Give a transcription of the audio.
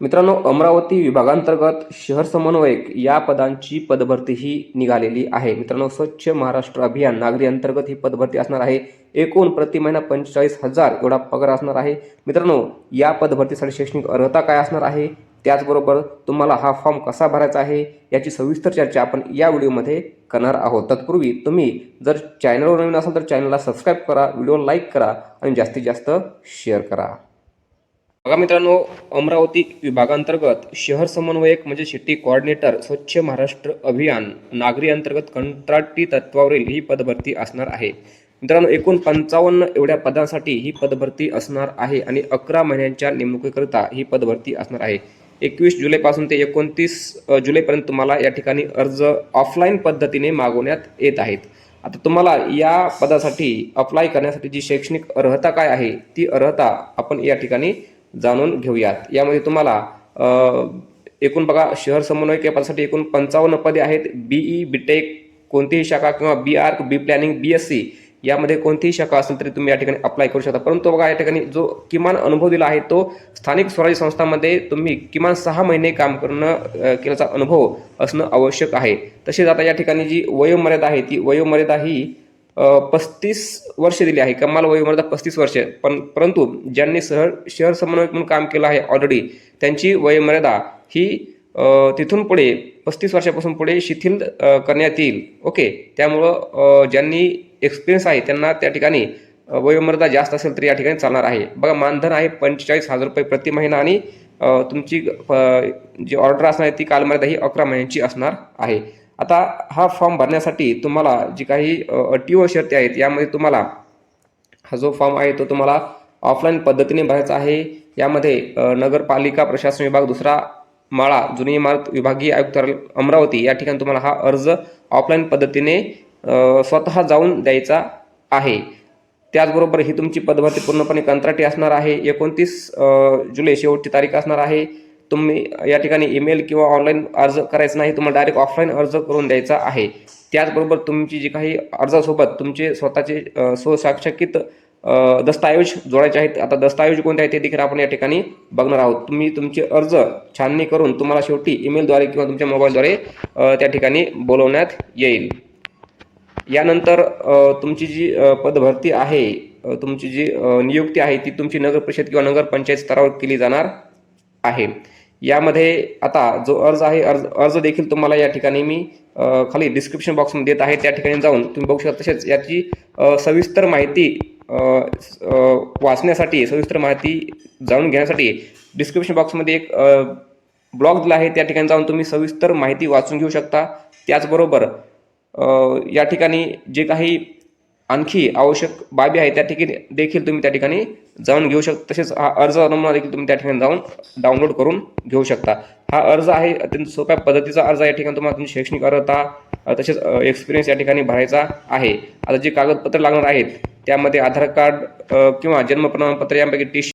मित्रांनो अमरावती विभागांतर्गत शहर समन्वयक या पदांची पदभरती ही निघालेली आहे. मित्रांनो स्वच्छ महाराष्ट्र अभियान नागरी अंतर्गत ही पदभरती असणार आहे. एकूण प्रति महिना पंचेचाळीस हजार एवढा पगार असणार आहे. मित्रांनो या पदभरतीसाठी शैक्षणिक अर्हता काय असणार आहे? त्याचबरोबर तुम्हाला हा फॉर्म कसा भरायचा आहे? याची सविस्तर चर्चा आपण या व्हिडिओमध्ये करणार आहोत. तत्पूर्वी तुम्ही जर चॅनलवर नवीन असाल तर चॅनलला सबस्क्राईब करा व्हिडिओ लाईक करा आणि जास्तीत जास्त शेअर करा. बघा मित्रांनो अमरावती विभागांतर्गत शहर समन्वयक म्हणजे सिटी कोऑर्डिनेटर स्वच्छ महाराष्ट्र अभियान नागरी अंतर्गत कंत्राटी तत्वावरील ही पदभरती असणार आहे. मित्रांनो एकूण पंचावन्न एवढ्या पदांसाठी ही पदभरती असणार आहे आणि अकरा महिन्यांच्या नेमणुकीकरिता ही पदभरती असणार आहे. एकवीस जुलैपासून ते एकोणतीस जुलैपर्यंत तुम्हाला या ठिकाणी अर्ज ऑफलाईन पद्धतीने मागवण्यात येत आहेत. आता तुम्हाला या पदासाठी अप्लाय करण्यासाठी जी शैक्षणिक अर्हता काय आहे ती अर्हता आपण या ठिकाणी जाणून घेऊयात. यामध्ये तुम्हाला एकूण बघा शहर समन्वयक या पदासाठी एकूण पंचावन्न पदे आहेत. बीई बीटेक कोणतीही शाखा किंवा B arch B planning B S C यामध्ये कोणतीही शाखा असेल तरी तुम्ही या ठिकाणी अप्लाय करू शकता. परंतु बघा या ठिकाणी जो किमान अनुभव दिला आहे तो स्थानिक स्वराज्य संस्थांमध्ये तुम्ही किमान सहा महिने काम करणं केल्याचा अनुभव असणं आवश्यक आहे. तसेच आता या ठिकाणी जी वयोमर्यादा आहे ती वयोमर्यादा ही पस्तीस वर्ष दिली आहे. कमाल वयोमर्यादा पस्तीस वर्ष. पण परंतु ज्यांनी शहर शहर समन्वयक म्हणून काम केलं आहे ऑलरेडी त्यांची वयोमर्यादा ही तिथून पुढे पस्तीस वर्षापासून पुढे शिथिल करण्यात येईल. ओके त्यामुळं ज्यांनी एक्सपिरियन्स आहे त्यांना त्या ठिकाणी वयोमर्यादा जास्त असेल तर या ठिकाणी चालणार आहे. बघा मानधन आहे पंचेचाळीस हजार रुपये प्रति महिना आणि तुमची जी ऑर्डर असणार आहे ती कालमर्यादा ही अकरा महिन्यांची असणार आहे. आता हा फॉर्म भरण्यासाठी तुम्हाला जी काही अटी व शर्ती आहेत यामध्ये तुम्हाला हा जो फॉर्म आहे तो तुम्हाला ऑफलाईन पद्धतीने भरायचा आहे. यामध्ये नगरपालिका प्रशासन विभाग दुसरा माळा जुनी इमारत विभागीय आयुक्त अमरावती या ठिकाणी तुम्हाला हा अर्ज ऑफलाईन पद्धतीने स्वतः जाऊन द्यायचा आहे. त्याचबरोबर ही तुमची पदभरती पूर्णपणे कंत्राटी असणार आहे. एकोणतीस जुलै शेवटची तारीख असणार आहे. तुम्ही या ठिकाणी ईमेल किंवा ऑनलाईन अर्ज करायचा नाही तुम्हाला डायरेक्ट ऑफलाईन अर्ज करून द्यायचा आहे. त्याचबरोबर तुमची जी काही अर्जासोबत तुमचे स्वतःचे स्वसाक्षकित दस्तऐवज जोडायचे आहेत आता दस्तऐवज कोणते आहेत ते देखील आपण या ठिकाणी बघणार आहोत. तुम्ही तुमचे अर्ज छाननी करून तुम्हाला शेवटी ईमेलद्वारे किंवा तुमच्या मोबाईलद्वारे त्या ठिकाणी बोलवण्यात येईल. यानंतर तुमची जी पदभरती आहे तुमची जी नियुक्ती आहे ती तुमची नगर परिषद किंवा नगर पंचायत स्तरावर केली जाणार आहे. यामध्ये आता जो अर्ज आहे अर्ज अर्ज देखील तुम्हाला या ठिकाणी मी खाली डिस्क्रिप्शन बॉक्समध्ये देत आहे. त्या ठिकाणी जाऊन तुम्ही बघू शकता तसेच याची सविस्तर माहिती वाचण्यासाठी सविस्तर माहिती जाणून घेण्यासाठी डिस्क्रिप्शन बॉक्समध्ये एक ब्लॉग दिला आहे. त्या ठिकाणी जाऊन तुम्ही सविस्तर माहिती वाचून घेऊ शकता. त्याचबरोबर या ठिकाणी जे काही आणखी आवश्यक बाबी आहेत त्या ठिकाणी देखील तुम्ही त्या ठिकाणी जाऊन घेऊ शकता तसेच हा अर्ज नमुना देखील तुम्ही त्या ठिकाणी जाऊन डाउनलोड करून घेऊ शकता. हा अर्ज आहे अत्यंत सोप्या पद्धतीचा अर्ज या ठिकाणी तुम्हाला तुमची शैक्षणिक अर्हता तसेच एक्सपिरियन्स या ठिकाणी भरायचा आहे. आता जे कागदपत्र लागणार आहेत त्यामध्ये आधार कार्ड किंवा जन्म प्रमाणपत्र यापैकी टी